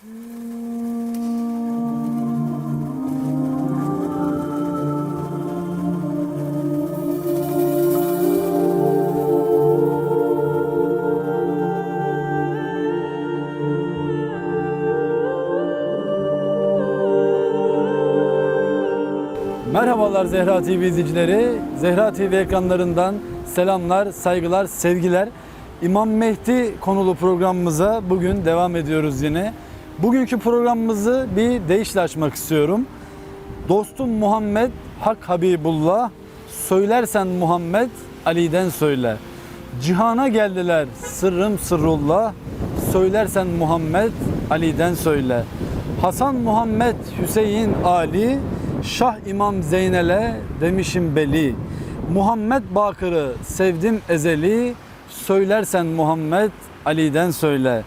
Merhabalar Zehra TV izleyicileri. Zehra TV ekranlarından selamlar, saygılar, sevgiler. İmam Mehdi konulu programımıza bugün devam ediyoruz yine. Bugünkü programımızı bir deyişle açmak istiyorum. Dostum Muhammed, Hak Habibullah, söylersen Muhammed, Ali'den söyle. Cihana geldiler, sırrım sırrullah, söylersen Muhammed, Ali'den söyle. Hasan Muhammed, Hüseyin Ali, Şah İmam Zeynel'e demişim beli. Muhammed Bakır'ı sevdim ezeli, söylersen Muhammed, Ali'den söyle.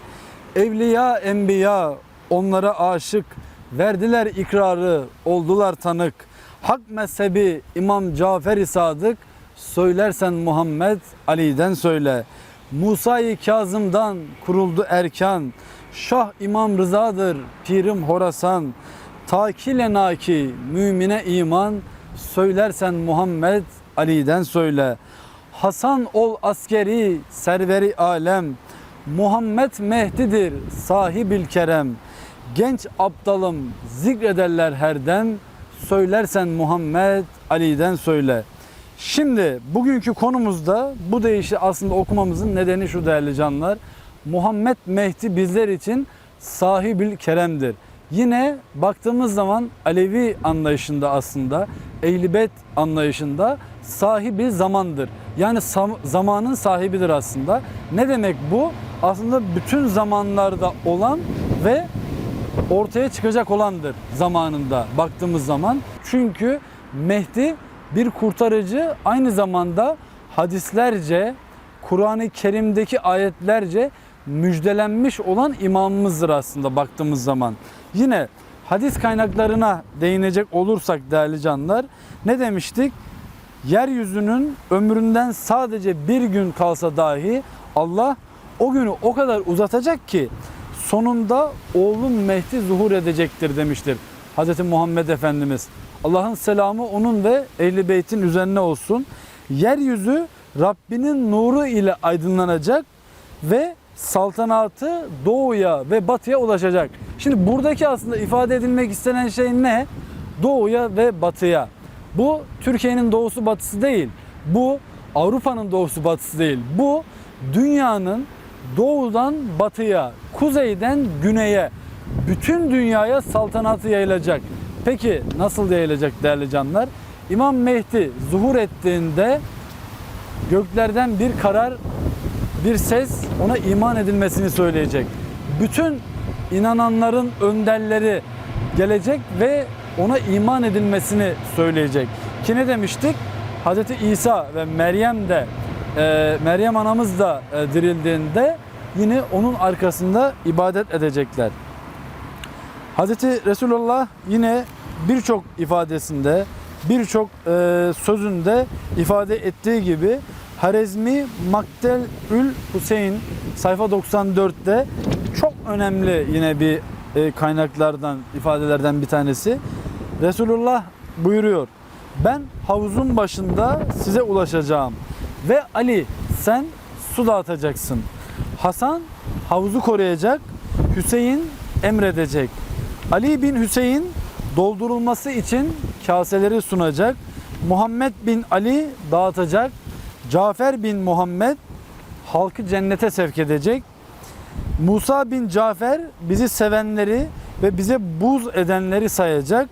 Evliya, enbiya onlara aşık, verdiler ikrarı, oldular tanık. Hak mezhebi İmam Cafer-i Sadık, söylersen Muhammed, Ali'den söyle. Musa-i Kazım'dan kuruldu erkan, Şah İmam Rıza'dır, pirim Horasan. Takile naki, mümine iman, söylersen Muhammed, Ali'den söyle. Hasan ol askeri, serveri alem, Muhammed Mehdi'dir, sahibil kerem. Genç aptalım, zikrederler her dem, söylersen Muhammed, Ali'den söyle. Şimdi bugünkü konumuzda bu deyişi aslında okumamızın nedeni şu değerli canlar. Muhammed Mehdi bizler için sahibil keremdir. Yine baktığımız zaman Alevi anlayışında aslında Ehlibet anlayışında sahibi zamandır. Yani zamanın sahibidir aslında. Ne demek bu? Aslında bütün zamanlarda olan ve ortaya çıkacak olandır zamanında baktığımız zaman. Çünkü Mehdi bir kurtarıcı aynı zamanda hadislerce, Kur'an-ı Kerim'deki ayetlerce müjdelenmiş olan imamımızdır aslında baktığımız zaman. Yine hadis kaynaklarına değinecek olursak değerli canlar ne demiştik? Yeryüzünün ömründen sadece bir gün kalsa dahi Allah o günü o kadar uzatacak ki sonunda oğlum Mehdi zuhur edecektir demiştir Hz. Muhammed Efendimiz. Allah'ın selamı onun ve ehli beytin üzerine olsun. Yeryüzü Rabbinin nuru ile aydınlanacak ve saltanatı doğuya ve batıya ulaşacak. Şimdi buradaki aslında ifade edilmek istenen şey ne? Doğuya ve batıya. Bu Türkiye'nin doğusu batısı değil. Bu Avrupa'nın doğusu batısı değil. Bu dünyanın doğudan batıya, kuzeyden güneye, bütün dünyaya saltanatı yayılacak. Peki nasıl yayılacak değerli canlar? İmam Mehdi zuhur ettiğinde göklerden bir karar, bir ses ona iman edilmesini söyleyecek. Bütün inananların önderleri gelecek ve ona iman edilmesini söyleyecek. Ki ne demiştik? Hz. İsa ve Meryem de e, Meryem anamız da e, dirildiğinde yine onun arkasında ibadet edecekler. Hz. Resulullah yine birçok ifadesinde, birçok e, sözünde ifade ettiği gibi Harezmi Maktelül Hüseyin sayfa 94'te çok önemli yine bir e, kaynaklardan, ifadelerden bir tanesi. Resulullah buyuruyor. Ben havuzun başında size ulaşacağım. Ve Ali sen su dağıtacaksın. Hasan havuzu koruyacak. Hüseyin emredecek. Ali bin Hüseyin doldurulması için kaseleri sunacak. Muhammed bin Ali dağıtacak. Cafer bin Muhammed halkı cennete sevk edecek. Musa bin Cafer bizi sevenleri ve bize buz edenleri sayacak.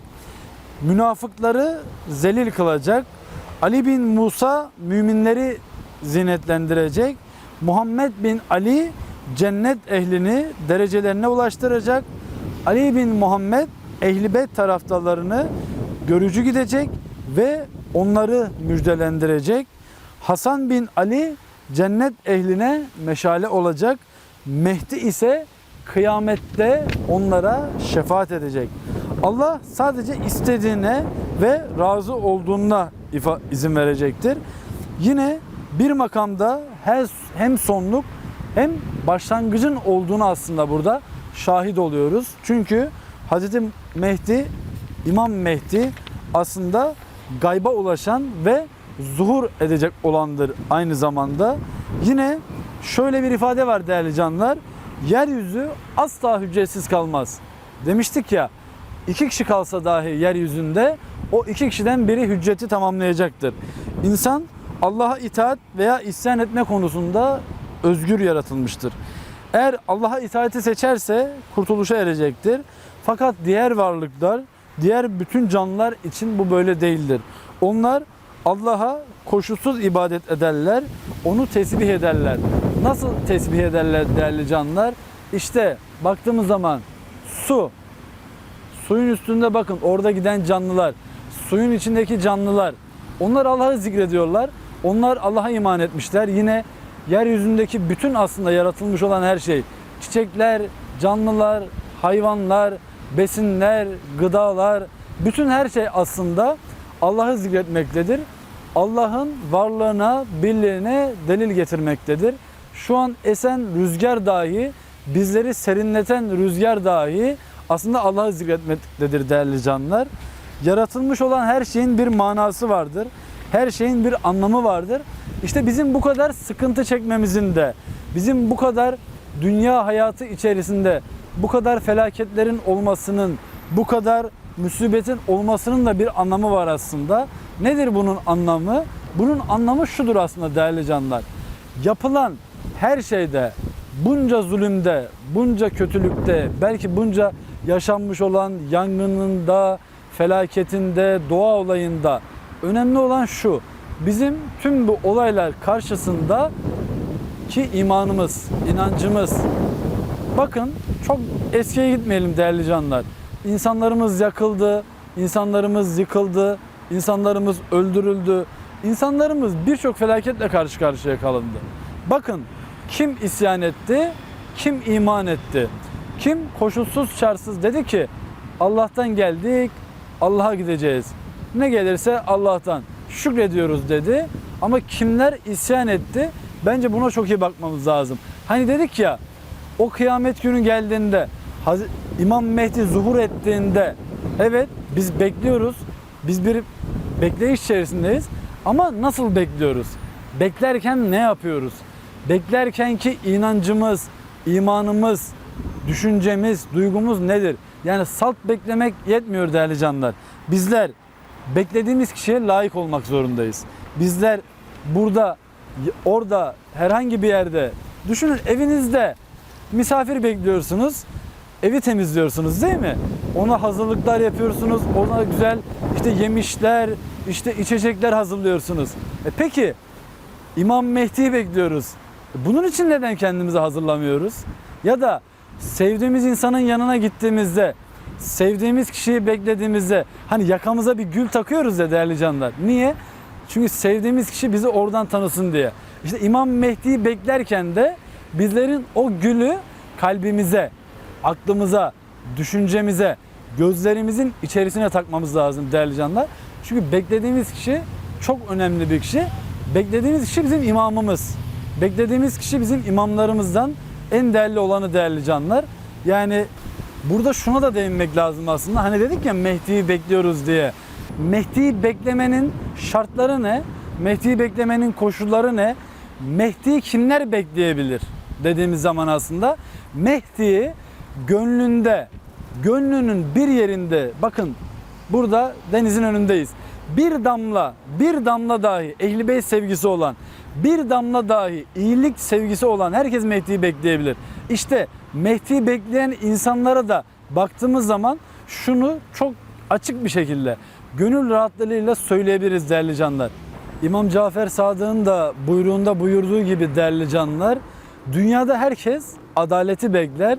Münafıkları zelil kılacak. Ali bin Musa müminleri zinetlendirecek. Muhammed bin Ali cennet ehlini derecelerine ulaştıracak. Ali bin Muhammed ehlibet taraftarlarını görücü gidecek ve onları müjdelendirecek. Hasan bin Ali cennet ehline meşale olacak. Mehdi ise kıyamette onlara şefaat edecek. Allah sadece istediğine ve razı olduğuna izin verecektir. Yine bir makamda hem- sonluk hem başlangıcın olduğunu aslında burada şahit oluyoruz. Çünkü Hazreti Mehdi, İmam Mehdi aslında gayba ulaşan ve zuhur edecek olandır aynı zamanda. Yine şöyle bir ifade var değerli canlar. Yeryüzü asla hücretsiz kalmaz. Demiştik ya iki kişi kalsa dahi yeryüzünde o iki kişiden biri hücceti tamamlayacaktır. İnsan Allah'a itaat veya isyan etme konusunda özgür yaratılmıştır. Eğer Allah'a itaati seçerse kurtuluşa erecektir. Fakat diğer varlıklar, diğer bütün canlılar için bu böyle değildir. Onlar Allah'a koşulsuz ibadet ederler, onu tesbih ederler. Nasıl tesbih ederler değerli canlılar? İşte baktığımız zaman su, suyun üstünde bakın orada giden canlılar, suyun içindeki canlılar, onlar Allah'ı zikrediyorlar. Onlar Allah'a iman etmişler. Yine yeryüzündeki bütün aslında yaratılmış olan her şey, çiçekler, canlılar, hayvanlar, besinler, gıdalar, bütün her şey aslında Allah'ı zikretmektedir. Allah'ın varlığına, birliğine delil getirmektedir. Şu an esen rüzgar dahi, bizleri serinleten rüzgar dahi aslında Allah'ı zikretmektedir değerli canlar. Yaratılmış olan her şeyin bir manası vardır. Her şeyin bir anlamı vardır. İşte bizim bu kadar sıkıntı çekmemizin de, bizim bu kadar dünya hayatı içerisinde bu kadar felaketlerin olmasının, bu kadar musibetin olmasının da bir anlamı var aslında. Nedir bunun anlamı? Bunun anlamı şudur aslında değerli canlar. Yapılan her şeyde, bunca zulümde, bunca kötülükte, belki bunca yaşanmış olan yangınında, felaketinde, doğa olayında önemli olan şu. Bizim tüm bu olaylar karşısında ki imanımız, inancımız. Bakın çok eskiye gitmeyelim değerli canlar. İnsanlarımız yakıldı, insanlarımız yıkıldı, insanlarımız öldürüldü. İnsanlarımız birçok felaketle karşı karşıya kalındı. Bakın kim isyan etti, kim iman etti, kim koşulsuz şartsız dedi ki Allah'tan geldik, Allah'a gideceğiz. Ne gelirse Allah'tan şükrediyoruz dedi. Ama kimler isyan etti? Bence buna çok iyi bakmamız lazım. Hani dedik ya o kıyamet günü geldiğinde İmam Mehdi zuhur ettiğinde evet biz bekliyoruz. Biz bir bekleyiş içerisindeyiz. Ama nasıl bekliyoruz? Beklerken ne yapıyoruz? Beklerken ki inancımız, imanımız, düşüncemiz, duygumuz nedir? Yani salt beklemek yetmiyor değerli canlar. Bizler beklediğimiz kişiye layık olmak zorundayız. Bizler burada, orada, herhangi bir yerde, düşünün evinizde misafir bekliyorsunuz. Evi temizliyorsunuz değil mi? Ona hazırlıklar yapıyorsunuz. Ona güzel işte yemişler, işte içecekler hazırlıyorsunuz. E peki İmam Mehdi'yi bekliyoruz. Bunun için neden kendimizi hazırlamıyoruz? Ya da sevdiğimiz insanın yanına gittiğimizde, sevdiğimiz kişiyi beklediğimizde hani yakamıza bir gül takıyoruz ya değerli canlar. Niye? Çünkü sevdiğimiz kişi bizi oradan tanısın diye. İşte İmam Mehdi'yi beklerken de bizlerin o gülü kalbimize, aklımıza, düşüncemize, gözlerimizin içerisine takmamız lazım değerli canlar. Çünkü beklediğimiz kişi çok önemli bir kişi. Beklediğimiz kişi bizim imamımız. Beklediğimiz kişi bizim imamlarımızdan en değerli olanı değerli canlar. Yani burada şuna da değinmek lazım aslında. Hani dedik ya Mehdi'yi bekliyoruz diye. Mehdi'yi beklemenin şartları ne? Mehdi'yi beklemenin koşulları ne? Mehdi'yi kimler bekleyebilir dediğimiz zaman aslında Mehdi'yi gönlünde, gönlünün bir yerinde bakın burada denizin önündeyiz. Bir damla, bir damla dahi ehli sevgisi olan, bir damla dahi iyilik sevgisi olan herkes Mehdi'yi bekleyebilir. İşte Mehdi'yi bekleyen insanlara da baktığımız zaman şunu çok açık bir şekilde gönül rahatlığıyla söyleyebiliriz değerli canlar. İmam Cafer Sadık'ın da buyruğunda buyurduğu gibi değerli canlar, dünyada herkes adaleti bekler,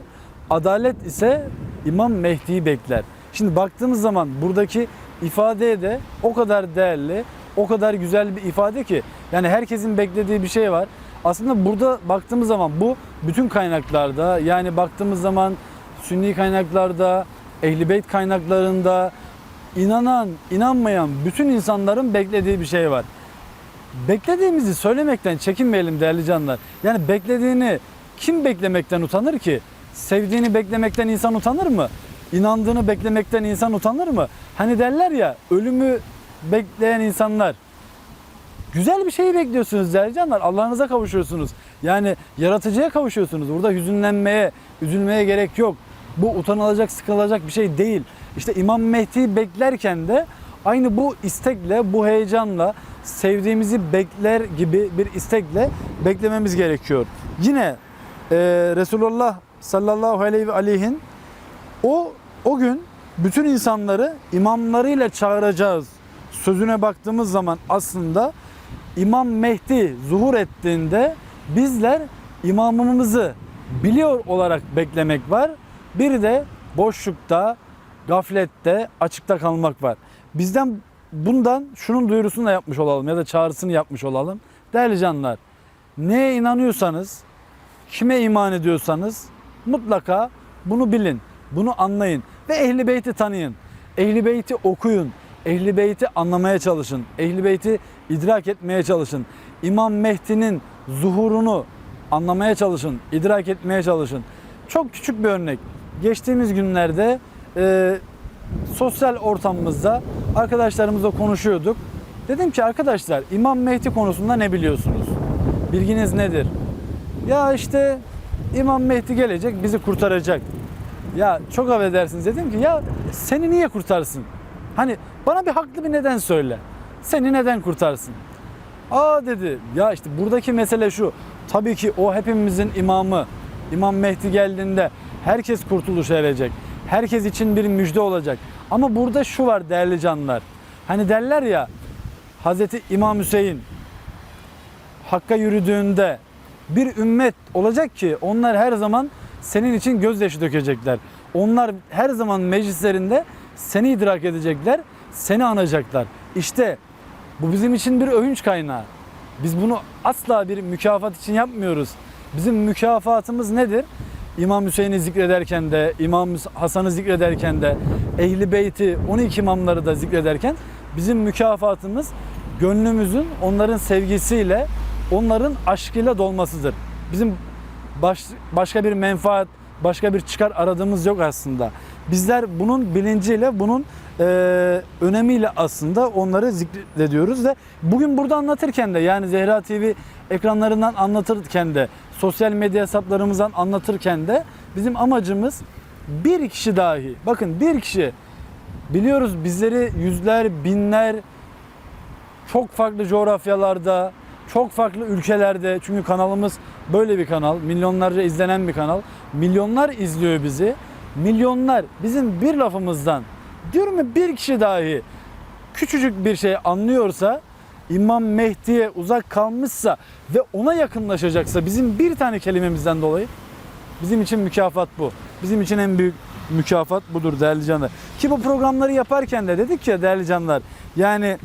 adalet ise İmam Mehdi'yi bekler. Şimdi baktığımız zaman buradaki ifadeye de o kadar değerli, o kadar güzel bir ifade ki yani herkesin beklediği bir şey var. Aslında burada baktığımız zaman bu bütün kaynaklarda yani baktığımız zaman sünni kaynaklarda, ehli beyt kaynaklarında inanan, inanmayan bütün insanların beklediği bir şey var. Beklediğimizi söylemekten çekinmeyelim değerli canlar. Yani beklediğini kim beklemekten utanır ki? sevdiğini beklemekten insan utanır mı? İnandığını beklemekten insan utanır mı? Hani derler ya ölümü bekleyen insanlar güzel bir şeyi bekliyorsunuz değerli canlar. Allah'ınıza kavuşuyorsunuz. Yani yaratıcıya kavuşuyorsunuz. Burada hüzünlenmeye, üzülmeye gerek yok. Bu utanılacak, sıkılacak bir şey değil. İşte İmam Mehdi'yi beklerken de aynı bu istekle, bu heyecanla, sevdiğimizi bekler gibi bir istekle beklememiz gerekiyor. Yine e, Resulullah sallallahu aleyhi ve aleyhin o o gün bütün insanları imamlarıyla çağıracağız sözüne baktığımız zaman aslında İmam Mehdi zuhur ettiğinde bizler imamımızı biliyor olarak beklemek var. Bir de boşlukta, gaflette, açıkta kalmak var. Bizden bundan şunun duyurusunu da yapmış olalım ya da çağrısını yapmış olalım. Değerli canlar, neye inanıyorsanız, kime iman ediyorsanız mutlaka bunu bilin, bunu anlayın ve Ehli Beyt'i tanıyın. Ehli Beyt'i okuyun, Ehli Beyt'i anlamaya çalışın, Ehli Beyt'i idrak etmeye çalışın. İmam Mehdi'nin zuhurunu anlamaya çalışın, idrak etmeye çalışın. Çok küçük bir örnek. Geçtiğimiz günlerde e, sosyal ortamımızda arkadaşlarımızla konuşuyorduk. Dedim ki arkadaşlar İmam Mehdi konusunda ne biliyorsunuz? Bilginiz nedir? Ya işte İmam Mehdi gelecek bizi kurtaracak. Ya çok affedersiniz dedim ki ya seni niye kurtarsın? Hani bana bir haklı bir neden söyle. Seni neden kurtarsın? Aa dedi ya işte buradaki mesele şu. Tabii ki o hepimizin imamı. İmam Mehdi geldiğinde herkes kurtuluşa erecek. Herkes için bir müjde olacak. Ama burada şu var değerli canlar. Hani derler ya Hazreti İmam Hüseyin Hakka yürüdüğünde bir ümmet olacak ki onlar her zaman senin için gözyaşı dökecekler. Onlar her zaman meclislerinde seni idrak edecekler, seni anacaklar. İşte bu bizim için bir övünç kaynağı. Biz bunu asla bir mükafat için yapmıyoruz. Bizim mükafatımız nedir? İmam Hüseyin'i zikrederken de, İmam Hasan'ı zikrederken de, Ehli Beyti, 12 imamları da zikrederken bizim mükafatımız gönlümüzün onların sevgisiyle, onların aşkıyla dolmasıdır. Bizim baş, başka bir menfaat, başka bir çıkar aradığımız yok aslında. Bizler bunun bilinciyle, bunun e, önemiyle aslında onları zikrediyoruz ve bugün burada anlatırken de yani Zehra TV ekranlarından anlatırken de sosyal medya hesaplarımızdan anlatırken de bizim amacımız bir kişi dahi bakın bir kişi biliyoruz bizleri yüzler binler çok farklı coğrafyalarda çok farklı ülkelerde çünkü kanalımız böyle bir kanal milyonlarca izlenen bir kanal milyonlar izliyor bizi milyonlar bizim bir lafımızdan diyorum ya bir kişi dahi küçücük bir şey anlıyorsa İmam Mehdi'ye uzak kalmışsa ve ona yakınlaşacaksa bizim bir tane kelimemizden dolayı bizim için mükafat bu. Bizim için en büyük mükafat budur değerli canlar. Ki bu programları yaparken de dedik ya değerli canlar yani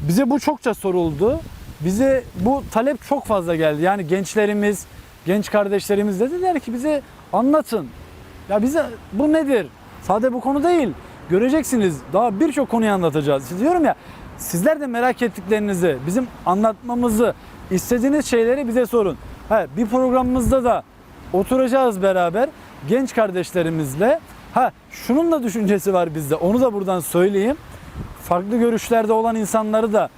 bize bu çokça soruldu. Bize bu talep çok fazla geldi. Yani gençlerimiz, genç kardeşlerimiz dediler ki bize anlatın. Ya bize bu nedir? Sade bu konu değil. Göreceksiniz daha birçok konuyu anlatacağız. Siz diyorum ya sizler de merak ettiklerinizi, bizim anlatmamızı, istediğiniz şeyleri bize sorun. Ha, bir programımızda da oturacağız beraber genç kardeşlerimizle. Ha şunun da düşüncesi var bizde. Onu da buradan söyleyeyim. Farklı görüşlerde olan insanları da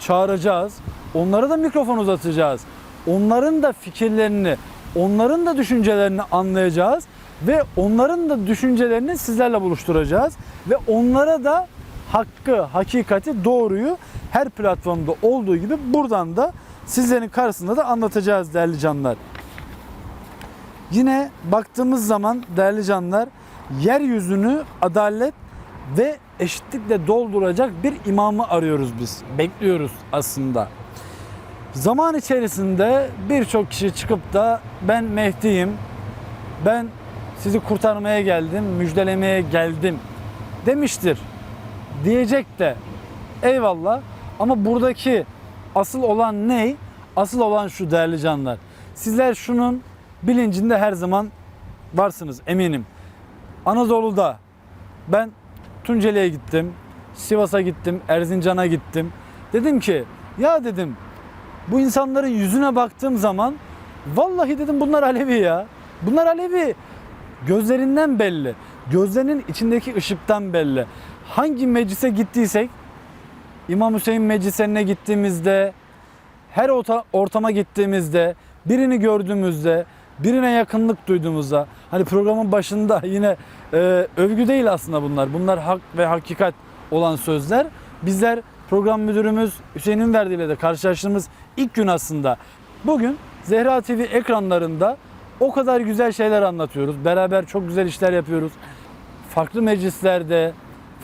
çağıracağız. Onlara da mikrofon uzatacağız. Onların da fikirlerini, onların da düşüncelerini anlayacağız ve onların da düşüncelerini sizlerle buluşturacağız ve onlara da hakkı, hakikati, doğruyu her platformda olduğu gibi buradan da sizlerin karşısında da anlatacağız değerli canlar. Yine baktığımız zaman değerli canlar yeryüzünü adalet ve eşitlikle dolduracak bir imamı arıyoruz biz. Bekliyoruz aslında. Zaman içerisinde birçok kişi çıkıp da ben Mehdi'yim, ben sizi kurtarmaya geldim, müjdelemeye geldim demiştir. Diyecek de eyvallah ama buradaki asıl olan ne? Asıl olan şu değerli canlar. Sizler şunun bilincinde her zaman varsınız eminim. Anadolu'da ben Tunceli'ye gittim, Sivas'a gittim, Erzincan'a gittim. Dedim ki ya dedim bu insanların yüzüne baktığım zaman vallahi dedim bunlar Alevi ya. Bunlar Alevi. Gözlerinden belli. Gözlerinin içindeki ışıktan belli. Hangi meclise gittiysek İmam Hüseyin meclislerine gittiğimizde her orta- ortama gittiğimizde birini gördüğümüzde birine yakınlık duyduğumuzda hani programın başında yine e, övgü değil aslında bunlar. Bunlar hak ve hakikat olan sözler. Bizler program müdürümüz Hüseyin Ünverdi ile de karşılaştığımız ilk gün aslında. Bugün Zehra TV ekranlarında o kadar güzel şeyler anlatıyoruz. Beraber çok güzel işler yapıyoruz. Farklı meclislerde,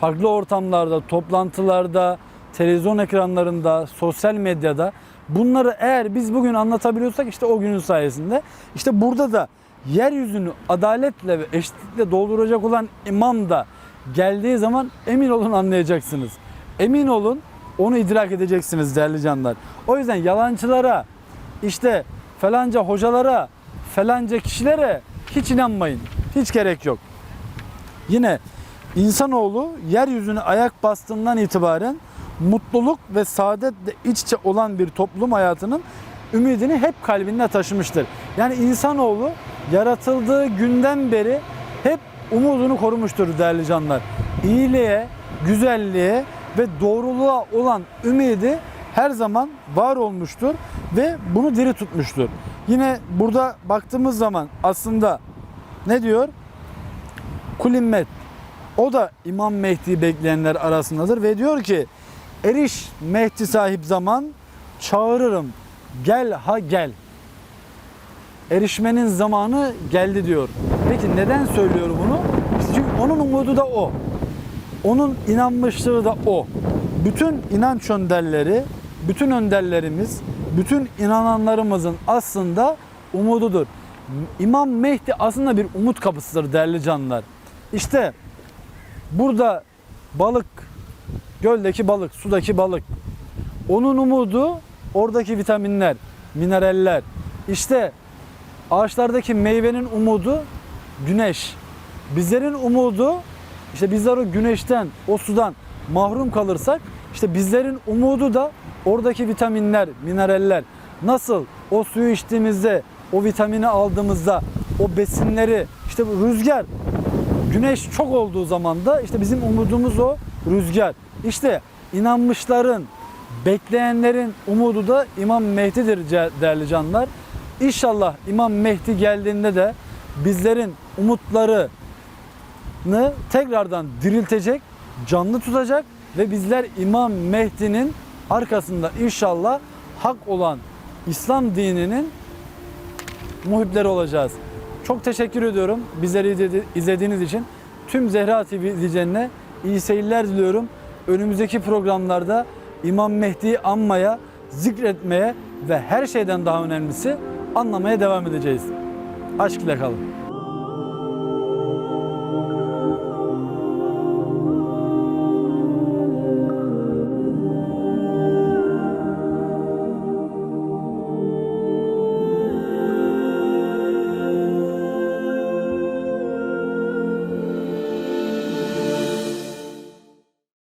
farklı ortamlarda, toplantılarda, televizyon ekranlarında, sosyal medyada bunları eğer biz bugün anlatabiliyorsak işte o günün sayesinde işte burada da yeryüzünü adaletle ve eşitlikle dolduracak olan imam da geldiği zaman emin olun anlayacaksınız. Emin olun onu idrak edeceksiniz değerli canlar. O yüzden yalancılara işte falanca hocalara falanca kişilere hiç inanmayın. Hiç gerek yok. Yine insanoğlu yeryüzüne ayak bastığından itibaren mutluluk ve saadetle iç içe olan bir toplum hayatının ümidini hep kalbinde taşımıştır. Yani insanoğlu yaratıldığı günden beri hep umudunu korumuştur değerli canlar. İyiliğe, güzelliğe ve doğruluğa olan ümidi her zaman var olmuştur ve bunu diri tutmuştur. Yine burada baktığımız zaman aslında ne diyor? Kulimmet. O da İmam Mehdi bekleyenler arasındadır ve diyor ki eriş Mehdi sahip zaman çağırırım gel ha gel. Erişmenin zamanı geldi diyor. Peki neden söylüyor bunu? Çünkü onun umudu da o. Onun inanmışlığı da o. Bütün inanç önderleri, bütün önderlerimiz, bütün inananlarımızın aslında umududur. İmam Mehdi aslında bir umut kapısıdır değerli canlar. İşte burada balık, göldeki balık, sudaki balık. Onun umudu oradaki vitaminler, mineraller. İşte ağaçlardaki meyvenin umudu güneş. Bizlerin umudu işte bizler o güneşten, o sudan mahrum kalırsak işte bizlerin umudu da oradaki vitaminler, mineraller. Nasıl o suyu içtiğimizde, o vitamini aldığımızda, o besinleri işte bu rüzgar Güneş çok olduğu zaman da işte bizim umudumuz o rüzgar. İşte inanmışların, bekleyenlerin umudu da İmam Mehdi'dir değerli canlar. İnşallah İmam Mehdi geldiğinde de bizlerin umutlarını tekrardan diriltecek, canlı tutacak ve bizler İmam Mehdi'nin arkasında inşallah hak olan İslam dininin muhipleri olacağız. Çok teşekkür ediyorum bizleri izledi- izlediğiniz için. Tüm Zehra TV izleyicilerine iyi seyirler diliyorum. Önümüzdeki programlarda İmam Mehdi'yi anmaya, zikretmeye ve her şeyden daha önemlisi anlamaya devam edeceğiz. Aşk ile kalın.